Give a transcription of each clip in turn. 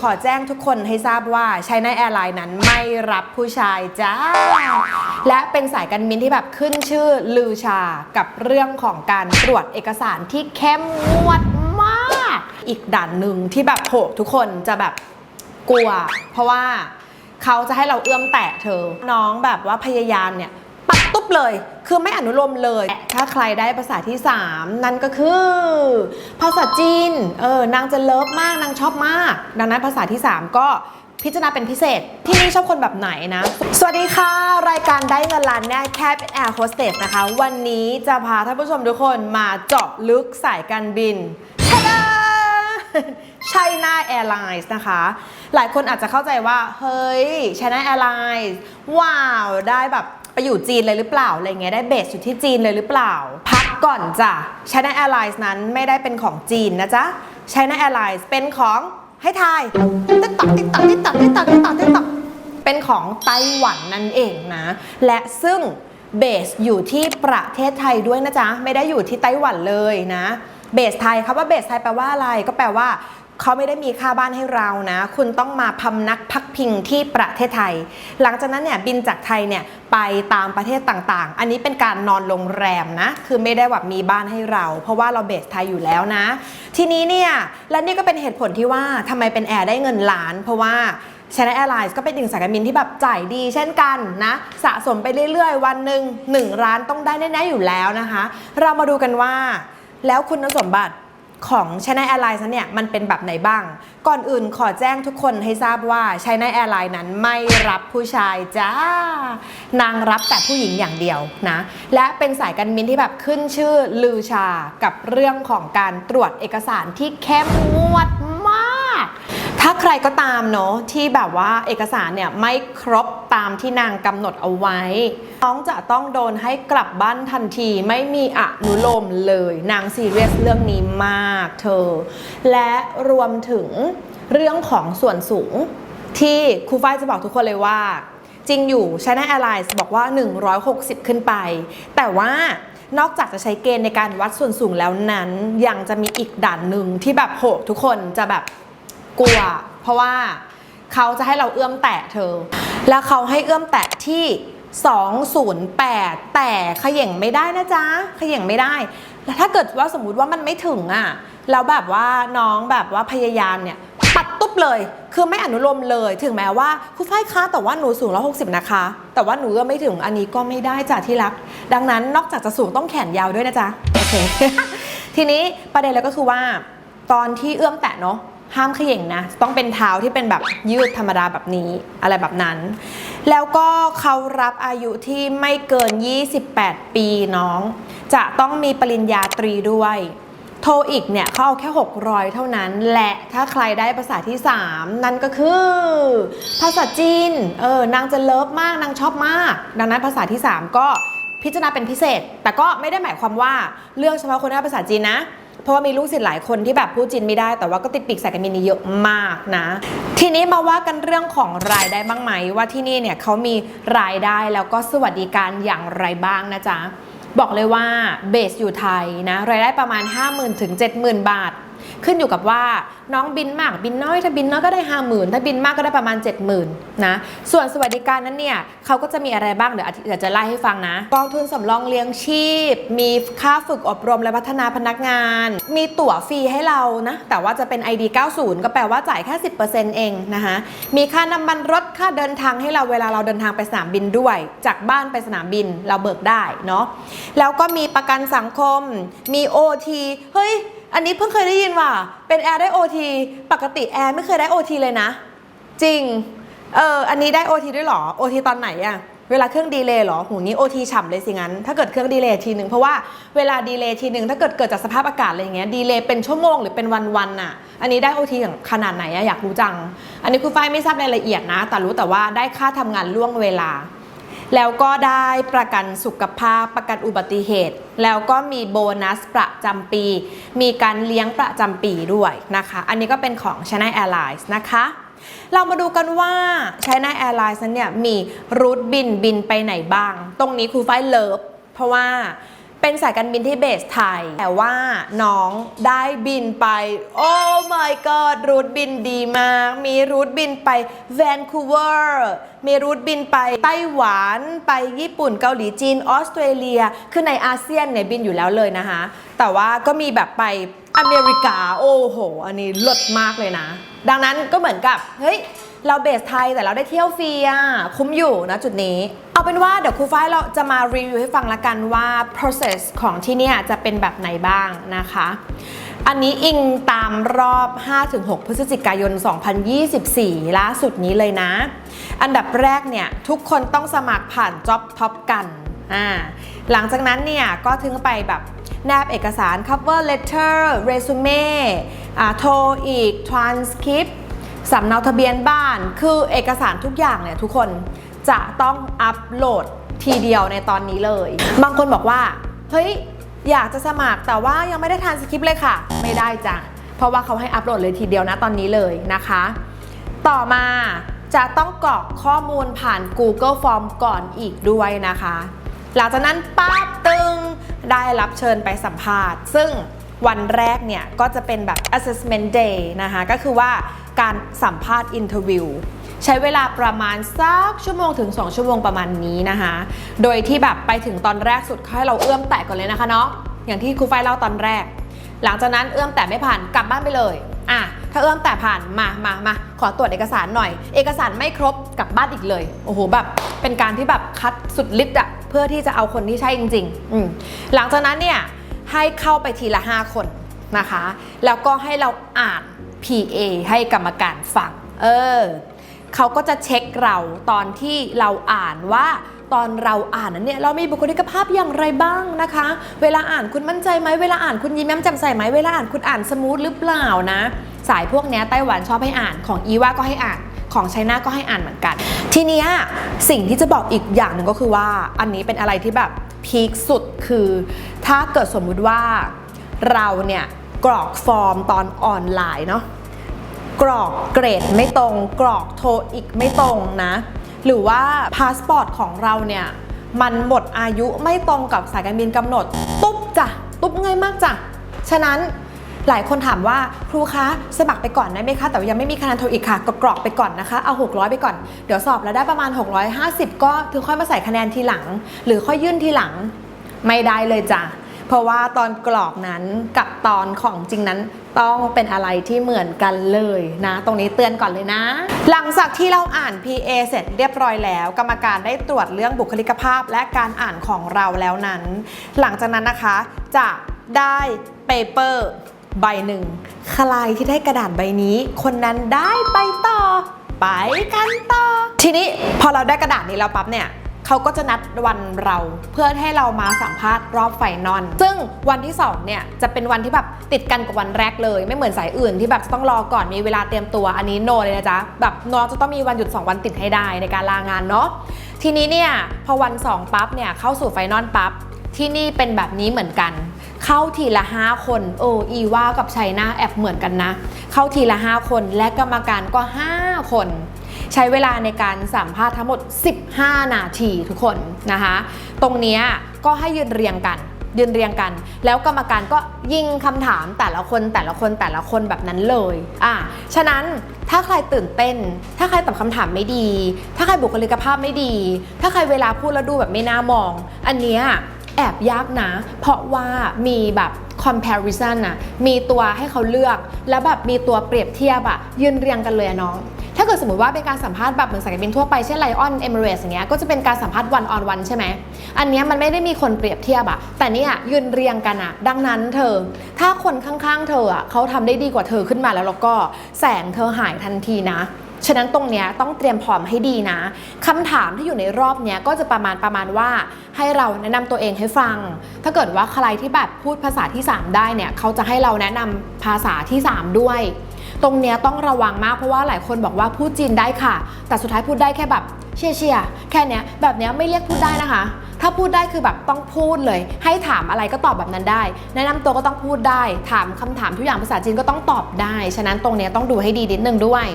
ขอแจ้งทุกคนให้ทราบว่าใช้ในแอร์ไลน์นั้นไม่รับผู้ชายจ้า และเป็นสายการบินที่แบบขึ้นชื่อลือชากับเรื่องของการตรวจเอกสารที่เข้มงวดมาก อีกด่านหนึ่งที่แบบโหทุกคนจะแบบกลัว เพราะว่าเขาจะให้เราเอื้อมแตะเธอ น้องแบบว่าพยายามเนี่ย ปัดตุ๊บเลย คือไม่อนุโลมเลย ถ้าใครได้ภาษาที่ 3 นั่นก็คือ ภาษาจีน เออนางจะเลิฟมาก นางชอบมาก ดังนั้นภาษาที่ 3 ก็พิจารณาเป็นพิเศษ ที่นี่ชอบคนแบบไหนนะ สวัสดีค่ะ รายการได้เงินล้านแน่แค่เป็นแอร์โฮสเตสนะคะ วันนี้จะพาท่านผู้ชมทุกคนมาเจาะลึกสายการบินทะดา China Airlines นะคะ หลายคนอาจจะเข้าใจว่า เฮ้ย China Airlines ว้าว ได้แบบ ไปอยู่จีนเลยหรือเปล่าอะไรเงี้ยได้เบสอยู่ที่จีนเลยหรือเปล่า พักก่อนจ้ะ China Airlines นั้นไม่ได้เป็นของจีนนะจ๊ะ China Airlines เป็นของให้ทายติ๊กตักติ๊กตักติ๊กตักติ๊กตักติ๊กตักติ๊กตักเป็นของไต้หวันนั่นเองนะ และซึ่งเบสอยู่ที่ประเทศไทยด้วยนะจ๊ะ ไม่ได้อยู่ที่ไต้หวันเลยนะ เบสไทยคำว่าเบสไทยแปลว่าอะไรก็แปลว่า เขาไม่ได้มีค่าบ้านให้เรานะ คุณต้องมาพำนักพักพิงที่ประเทศไทย หลังจากนั้นเนี่ยบินจากไทยเนี่ยไปตามประเทศต่างๆ อันนี้เป็นการนอนโรงแรมนะ คือไม่ได้แบบมีบ้านให้เรา เพราะว่าเราเบสไทยอยู่แล้วนะ ทีนี้เนี่ยและนี่ก็เป็นเหตุผลที่ว่าทำไมเป็นแอร์ได้เงินล้าน เพราะว่า China Airlines ก็เป็นหนึ่งสายการบินที่แบบจ่ายดีเช่นกันนะ สะสมไปเรื่อยๆ วันหนึ่งหนึ่งร้านต้องได้แน่ๆอยู่แล้วนะคะ เรามาดูกันว่า แล้วคุณสมบัติ ของ China Airlines นั้นเนี่ยมันเป็นแบบไหนบ้าง ก่อนอื่นขอแจ้งทุกคนให้ทราบว่า China Airlines นั้นไม่รับผู้ชายจ้า นางรับแต่ผู้หญิงอย่างเดียวนะ และเป็นสายการบินที่แบบขึ้นชื่อลือชากับเรื่องของการตรวจเอกสารที่เข้มงวดมาก ถ้าใครก็ตามเนาะที่แบบว่าเอกสารเนี่ยไม่ครบตามที่นางกำหนดเอาไว้ น้องจะต้องโดนให้กลับบ้านทันทีไม่มีอนุโลมเลย นางซีเรียสเรื่องนี้มากเธอ และรวมถึงเรื่องของส่วนสูงที่ครูฝ้ายจะบอกทุกคนเลยว่า จริงอยู่ China Airlines บอกว่า 160 ขึ้นไป แต่ว่านอกจากจะใช้เกณฑ์ในการวัดส่วนสูงแล้วนั้น ยังจะมีอีกด่านหนึ่งที่แบบโหทุกคนจะแบบ กลัว เพราะว่าเขาจะให้เราเอื้อมแตะเธอ แล้วเขาให้เอื้อมแตะที่ 208 แต่ขย่งไม่ได้นะจ๊ะขย่งไม่ได้ แล้วถ้าเกิดว่าสมมุติว่ามันไม่ถึงอะแล้วแบบว่าน้องแบบว่าพยายามเนี่ยปัดตุ๊บเลย คือไม่อนุโลมเลย ถึงแม้ว่าคุณฝ้ายคะแต่ว่าหนูสูง160นะคะ แต่ว่าหนูก็ไม่ถึงอันนี้ก็ไม่ได้จ้ะที่รัก ดังนั้นนอกจากจะสูงต้องแขนยาวด้วยนะจ๊ะ โอเค ทีนี้ประเด็นเลยก็คือว่า ตอนที่เอื้อมแตะเนาะ ห้ามเขย่งนะ ต้องเป็นเท้าที่เป็นแบบยืดธรรมดาแบบนี้อะไรแบบนั้น แล้วก็เขารับอายุที่ไม่เกิน 28 ปีน้อง จะต้องมีปริญญาตรีด้วยโทอีกเนี่ยเขาเอาแค่ 600 เท่านั้น และถ้าใครได้ภาษาที่ 3 นั่นก็คือ ภาษาจีน เออนางจะเลิฟมาก นางชอบมาก ดังนั้นภาษาที่ 3 ก็พิจารณาเป็นพิเศษ แต่ก็ไม่ได้หมายความว่าเลือกเฉพาะคนที่ได้ภาษาจีนนะ เพราะว่ามีลูกศิษย์หลายคนที่แบบพูดจีนไม่ได้ แต่ว่าก็ติดปีกสายการบินนี้เยอะมากนะ ทีนี้มาว่ากันเรื่องของรายได้บ้างไหมว่าที่นี่เนี่ยเขามีรายได้แล้วก็สวัสดิการอย่างไรบ้างนะจ๊ะบอกเลยว่าเบสอยู่ไทยนะรายได้ประมาณ 50,000ถึง70,000 บาท ขึ้นอยู่กับว่าน้องบินมากบินน้อยถ้าบินน้อยก็ได้50,000ถ้าบินมากก็ได้ประมาณ 70,000นะส่วนสวัสดิการนั้นเนี่ยเขาก็จะมีอะไรบ้างเดี๋ยวอาทิตย์เดี๋ยวจะไล่ให้ฟังนะ กองทุนสำรองเลี้ยงชีพ มีค่าฝึกอบรมและพัฒนาพนักงาน มีตั๋วฟรีให้เรานะแต่ว่าจะเป็น ID 90 ก็แปลว่าจ่ายแค่ 10%เองนะคะมีค่าน้ำมันรถค่าเดินทางให้เราเวลาเราเดินทางไปสนามบินด้วย จากบ้านไปสนามบินเราเบิกได้เนาะแล้วก็มีประกันสังคมมี OT เฮ้ย อันนี้เพิ่งเคยได้ยินว่า เป็นแอร์ได้ OT ปกติแอร์ไม่เคยได้ OT เลยนะ จริง เออ อันนี้ได้ OT ด้วยเหรอ OT ตอนไหนอะเวลาเครื่องดีเลย์เหรอหูนี้ OT ฉ่ำเลยสิงั้น ถ้าเกิดเครื่องดีเลย์ทีหนึ่งเพราะว่าเวลาดีเลย์ทีหนึ่งถ้าเกิดเกิดจากสภาพอากาศอะไรอย่างเงี้ยดีเลย์เป็นชั่วโมงหรือเป็นวันๆน่ะ อันนี้ได้ OT อย่างขนาดไหนอะอยากรู้จัง อันนี้คุณฝ้ายไม่ทราบรายละเอียดนะ แต่รู้แต่ว่าได้ค่าทำงานล่วงเวลา แล้วก็ได้ประกันสุขภาพประกันอุบัติเหตุ แล้วก็มีโบนัสประจำปี มีการเลี้ยงประจำปีด้วยนะคะ อันนี้ก็เป็นของ China Airlines นะคะ เรามาดูกันว่า China Airlines นั้นเนี่ยมีรูทบินบินไปไหนบ้าง ตรงนี้ครูไฟเลิฟเพราะว่า เป็นสายการบินที่เบสไทย แต่ว่าน้องได้บินไป โอ้ my god รูทบินดีมาก มีรูทบินไปแวนคูเวอร์มีรูทบินไปไต้หวันไปญี่ปุ่นเกาหลีจีนออสเตรเลีย คือในอาเซียนเนี่ยบินอยู่แล้วเลยนะคะ แต่ว่าก็มีแบบไปอเมริกา โอ้โห อันนี้ลิศมากเลยนะ ดังนั้นก็เหมือนกับ เฮ้ย เราเบสไทยแต่เราได้เที่ยวฟรีอะคุ้มอยู่นะจุดนี้ เอาเป็นว่าเดี๋ยวครูฝ้ายเราจะมารีวิวให้ฟังละกันว่า process ของที่เนี่ยจะเป็นแบบไหนบ้างนะคะ อันนี้อิงตามรอบ 5-6 พฤศจิกายน 2024 ล่าสุดนี้เลยนะ อันดับแรกเนี่ย ทุกคนต้องสมัครผ่าน Job Top กันอ่าหลังจากนั้นเนี่ย ก็ถึงไปแบบแนบเอกสาร cover letter resume อ่าโทรอีก transcript สำเนาทะเบียนบ้าน คือเอกสารทุกอย่างเนี่ยทุกคนจะต้องอัปโหลดทีเดียวในตอนนี้เลย บางคนบอกว่า เฮ้ย อยากจะสมัครแต่ว่ายังไม่ได้ทานสคริปต์เลยค่ะ ไม่ได้จ้ะ เพราะว่าเขาให้อัปโหลดเลยทีเดียวนะตอนนี้เลยนะคะ ต่อมาจะต้องกรอกข้อมูลผ่าน Google Form ก่อนอีกด้วยนะคะ หลังจากนั้นปั๊บตึงได้รับเชิญไปสัมภาษณ์ ซึ่ง วันแรกเนี่ยก็จะเป็นแบบ assessment day นะคะก็คือว่าการสัมภาษณ์ interview ใช้เวลาประมาณสักชั่วโมงถึง 2 ชั่วโมงประมาณนี้นะคะ โดยที่แบบไปถึงตอนแรกสุดเขาให้เราเอื้อมแตะก่อนเลยนะคะเนาะอย่างที่ครูไฟเล่าตอนแรก หลังจากนั้นเอื้อมแต่ไม่ผ่านกลับบ้านไปเลยอะถ้าเอื้อมแต่ผ่านมามามาขอตรวจเอกสารหน่อย เอกสารไม่ครบกลับบ้านอีกเลยโอ้โหแบบเป็นการที่แบบคัดสุดฤทธิ์อะเพื่อที่จะเอาคนที่ใช่จริงๆอืมหลังจากนั้นเนี่ย ให้เข้าไปทีละ 5 คนนะคะ แล้วก็ให้เราอ่าน PA ให้กรรมการฟัง เออเขาก็จะเช็คเราตอนที่เราอ่านว่าตอนเราอ่านนั้นเนี่ยเรามีบุคลิกภาพอย่างไรบ้างนะคะ เวลาอ่านคุณมั่นใจไหมเวลาอ่านคุณยิ้มแย้มแจ่มใสไหมเวลาอ่านคุณอ่านสมูทหรือเปล่านะ สายพวกเนี้ยไต้หวันชอบให้อ่านของอีว่าก็ให้อ่านของไชน่าก็ให้อ่านเหมือนกัน ทีนี้สิ่งที่จะบอกอีกอย่างหนึ่งก็คือว่าอันนี้เป็นอะไรที่แบบ พีคสุดคือ ถ้าเกิดสมมุติว่าเราเนี่ยกรอกฟอร์มตอนออนไลน์เนาะกรอกเกรดไม่ตรง กรอกโทรอีกไม่ตรงนะ หรือว่าพาสปอร์ตของเราเนี่ยมันหมดอายุไม่ตรงกับสายการบินกำหนด ตุ๊บจ้ะ ตุ๊บง่ายมากจ้ะ ฉะนั้น หลายคนถามว่าครูคะสมัครไปก่อนได้ไหมคะ แต่ว่ายังไม่มีคะแนนโทอีกค่ะก็กรอกไปก่อนนะคะเอา600 ไปก่อนเดี๋ยวสอบแล้วได้ประมาณ 650 ก็ถึงค่อยมาใส่คะแนนทีหลัง หรือค่อยยื่นทีหลังไม่ได้เลยจ้ะเพราะว่าตอนกรอกนั้นกับตอนของจริงนั้นต้องเป็นอะไรที่เหมือนกันเลยนะ ตรงนี้เตือนก่อนเลยนะ หลังจากที่เราอ่าน PA เสร็จเรียบร้อยแล้ว กรรมการได้ตรวจเรื่องบุคลิกภาพและการอ่านของเราแล้วนั้น หลังจากนั้นนะคะจะได้เปเปอร์ ใบหนึ่งใครที่ได้กระดาษใบนี้ คนนั้นได้ไปต่อ ไปกันต่อ ทีนี้พอเราได้กระดาษนี้แล้วปั๊บเนี่ยเขาก็จะนัดวันเราเพื่อให้เรามาสัมภาษณ์รอบไฟนอลซึ่งวันที่2เนี่ยจะเป็นวันที่แบบติดกันกับวันแรกเลย ไม่เหมือนสายอื่นที่แบบจะต้องรอก่อนมีเวลาเตรียมตัวอันนี้โนเลยนะจ๊ะแบบน้องจะต้องมีวันหยุด 2 วันติดให้ได้ในการลางานเนาะทีนี้เนี่ยพอวัน 2 ปั๊บเนี่ยเข้าสู่ไฟนอลปั๊บ ที่นี่เป็นแบบนี้เหมือนกัน เข้าทีละ5คนโอ้อีว่ากับชัยนาแอบเหมือนกันนะ เข้าทีละ5คนและกรรมการก็5คน ใช้เวลาในการสัมภาษณ์ทั้งหมด 15 นาทีทุกคนนะคะ ตรงนี้ก็ให้ยืนเรียงกันยืนเรียงกัน แล้วกรรมการก็ยิงคำถามแต่ละคนแต่ละคนแต่ละคนแบบนั้นเลยอะฉะนั้นถ้าใครตื่นเต้น ถ้าใครตอบคำถามไม่ดี ถ้าใครบุคลิกภาพไม่ดี ถ้าใครเวลาพูดแล้วดูแบบไม่น่ามอง อันเนี้ย แอบยากนะ เพราะว่ามีแบบ comparison อะมีตัวให้เขาเลือก แล้วแบบมีตัวเปรียบเทียบอะยืนเรียงกันเลยน้อง ถ้าเกิดสมมติว่าเป็นการสัมภาษณ์แบบเหมือนสายการบินทั่วไปเช่นไลออนเอมิเรสอย่างเงี้ยก็จะเป็นการสัมภาษณ์วันออนวันใช่ไหมอันเนี้ยมันไม่ได้มีคนเปรียบเทียบอะแต่เนี่ยยืนเรียงกันอะดังนั้นเธอ ถ้าคนข้างๆ เธออะเขาทำได้ดีกว่าเธอขึ้นมาแล้วแล้วก็แสงเธอหายทันทีนะ ฉะนั้นตรงเนี้ยต้องเตรียมพร้อมให้ดีนะคำถามที่อยู่ในรอบเนี้ยก็จะประมาณประมาณว่าให้เราแนะนำตัวเองให้ฟัง ถ้าเกิดว่าใครที่แบบพูดภาษาที่ 3 ได้เนี่ยเขาจะให้เราแนะนำภาษาที่ 3 ด้วย ตรงเนี้ยต้องระวังมากเพราะว่าหลายคนบอกว่าพูดจีนได้ค่ะ แต่สุดท้ายพูดได้แค่แบบเชียเชียแค่เนี้ยแบบเนี้ยไม่เรียกพูดได้นะคะ ถ้าพูดได้คือแบบต้องพูดเลย ให้ถามอะไรก็ตอบแบบนั้นได้ แนะนำตัวก็ต้องพูดได้ ถามคำถามทุกอย่างภาษาจีนก็ต้องตอบได้ ฉะนั้นตรงเนี้ยต้องดูให้ดีนิดนึงด้วย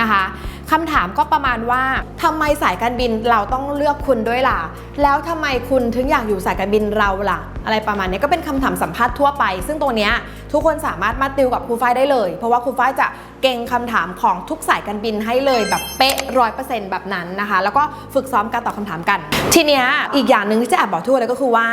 นะคะคำถามก็ประมาณว่าทำไมสายการบินเราต้องเลือกคุณด้วยล่ะ แล้วทำไมคุณถึงอยากอยู่สายการบินเราล่ะ อะไรประมาณนี้ก็เป็นคำถามสัมภาษณ์ทั่วไป ซึ่งตัวนี้ทุกคนสามารถมาติวกับครูฝ้ายได้เลย เพราะว่าครูฝ้ายจะเก่งคำถามของทุกสายการบินให้เลยแบบเป๊ะร้อยเปอร์เซ็นต์แบบนั้นนะคะ แล้วก็ฝึกซ้อมการตอบคำถามกัน ทีเนี้ยอีกอย่างหนึ่งที่จะแอบบอกทุกคนเลยก็คือว่า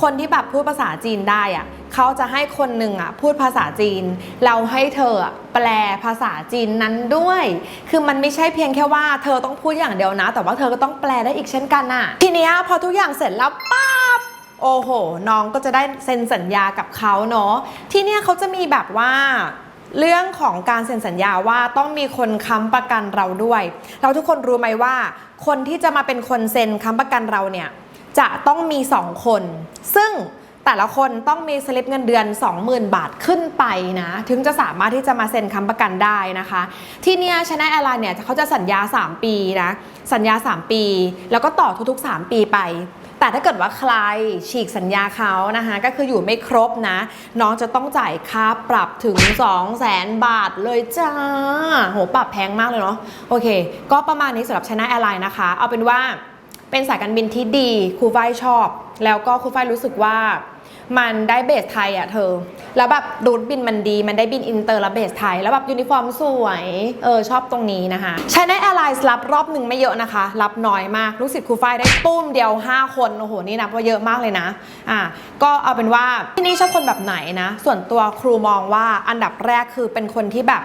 คนที่แบบพูดภาษาจีนได้อะเขาจะให้คนหนึ่งอะพูดภาษาจีน เราให้เธอแปลภาษาจีนนั้นด้วย คือมันไม่ใช่เพียงแค่ว่าเธอต้องพูดอย่างเดียวนะ แต่ว่าเธอก็ต้องแปลได้อีกเช่นกันอะทีนี้พอทุกอย่างเสร็จแล้วปั๊บโอ้โห น้องก็จะได้เซ็นสัญญากับเขาเนาะ ที่เนี่ยเขาจะมีแบบว่าเรื่องของการเซ็นสัญญาว่าต้องมีคนค้ำประกันเราด้วย เราทุกคนรู้ไหมว่า คนที่จะมาเป็นคนเซ็นค้ำประกันเราเนี่ย จะต้องมี 2 คน ซึ่งแต่ละคนต้องมีสลิปเงินเดือน 20,000 บาทขึ้นไปนะ ถึงจะสามารถที่จะมาเซ็นค้ำประกันได้นะคะ ที่เนี่ยชนะแอร์ไลน์เนี่ยเขาจะสัญญา 3 ปีนะ สัญญา 3 ปี แล้วก็ต่อทุกๆ 3 ปีไป แต่ถ้าเกิดว่าใครฉีกสัญญาเขานะคะ ก็คืออยู่ไม่ครบนะ น้องจะต้องจ่ายค่าปรับถึง 2 0 0แสนบาทเลยจ้า โหปรับแพงมากเลยเนาะโอเค ก็ประมาณนี้สำหรับชนะแอร์ไลน์นะคะ เอาเป็นว่า เป็นสายการบินที่ดีครูฝ้ายชอบ แล้วก็ครูฝ้ายรู้สึกว่ามันได้เบสไทยอะเธอ แล้วแบบรูทบินมันดี มันได้บินอินเตอร์แล้วเบสไทย แล้วแบบยูนิฟอร์มสวย เออชอบตรงนี้นะคะช n นแอร์ไลน์รับรอบหนึ่งไม่เยอะนะคะ รับน้อยมาก ลูกศิษย์ครูฝ้ายได้ตุ้มเดียว 5 คน โอ้โห นี่นับว่าเยอะมากเลยนะ อะก็เอาเป็นว่าที่นี่ชอบคนแบบไหนนะ ส่วนตัวครูมองว่าอันดับแรกคือเป็นคนที่แบบ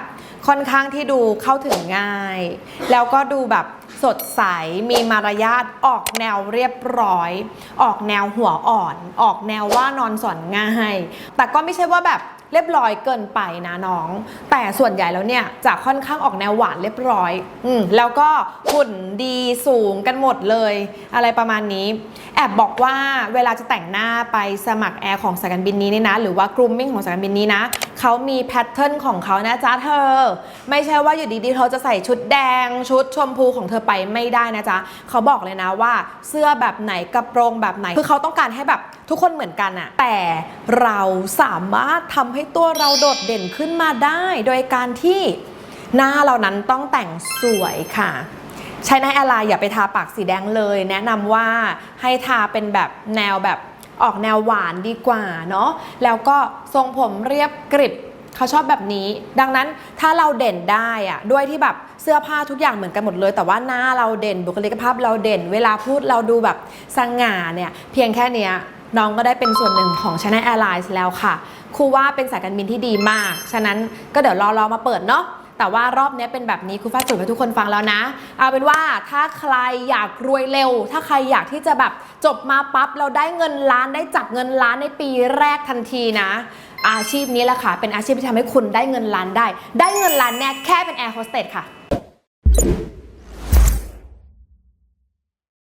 ค่อนข้างที่ดูเข้าถึงง่าย แล้วก็ดูแบบ สดใส มีมารยาทออกแนวเรียบร้อย ออกแนวหัวอ่อน ออกแนวว่านอนสอนง่าย แต่ก็ไม่ใช่ว่าแบบเรียบร้อยเกินไปนะน้อง แต่ส่วนใหญ่แล้วเนี่ยจะค่อนข้างออกแนวหวานเรียบร้อยอืมแล้วก็หุ่นดีสูงกันหมดเลย อะไรประมาณนี้ แอบบอกว่าเวลาจะแต่งหน้าไปสมัครแอร์ของสายการบินนี้นี่นะ หรือว่ากรูมมิ่งของสายการบินนี้นะเขามีแพทเทิร์นของเขานะจ๊ะเธอ ไม่ใช่ว่าอยู่ดีๆเธอจะใส่ชุดแดง ชุดชมพูของเธอไปไม่ได้นะจ๊ะเขาบอกเลยนะว่าเสื้อแบบไหนกระโปรงแบบไหนคือเขาต้องการให้แบบทุกคนเหมือนกันอะแต่เราสามารถทำใให้ตัวเราโดดเด่นขึ้นมาได้ โดยการที่หน้าเรานั้นต้องแต่งสวยค่ะ ใช้ในแอร์ไลน์อย่าไปทาปากสีแดงเลย แนะนำว่าให้ทาเป็นแบบแนวแบบออกแนวหวานดีกว่าเนาะแล้วก็ทรงผมเรียบกริบเขาชอบแบบนี้ ดังนั้นถ้าเราเด่นได้อะด้วยที่แบบเสื้อผ้าทุกอย่างเหมือนกันหมดเลย แต่ว่าหน้าเราเด่นบุคลิกภาพเราเด่น เวลาพูดเราดูแบบสง่าเนี่ยเพียงแค่เนี้ยน้องก็ได้เป็นส่วนหนึ่งของ China Airlines แล้วค่ะ ครูว่าเป็นสายการบินที่ดีมาก ฉะนั้นก็เดี๋ยวรอรอมาเปิดเนาะแต่ว่ารอบนี้เป็นแบบนี้ครูฟ้าจุดให้ทุกคนฟังแล้วนะ เอาเป็นว่าถ้าใครอยากรวยเร็ว ถ้าใครอยากที่จะแบบจบมาปั๊บเราได้เงินล้านได้จับเงินล้านในปีแรกทันทีนะ อาชีพนี้แหละค่ะ เป็นอาชีพที่ทำให้คุณได้เงินล้านได้ ได้เงินล้านแน่แค่เป็นแอร์โฮสเตสค่ะ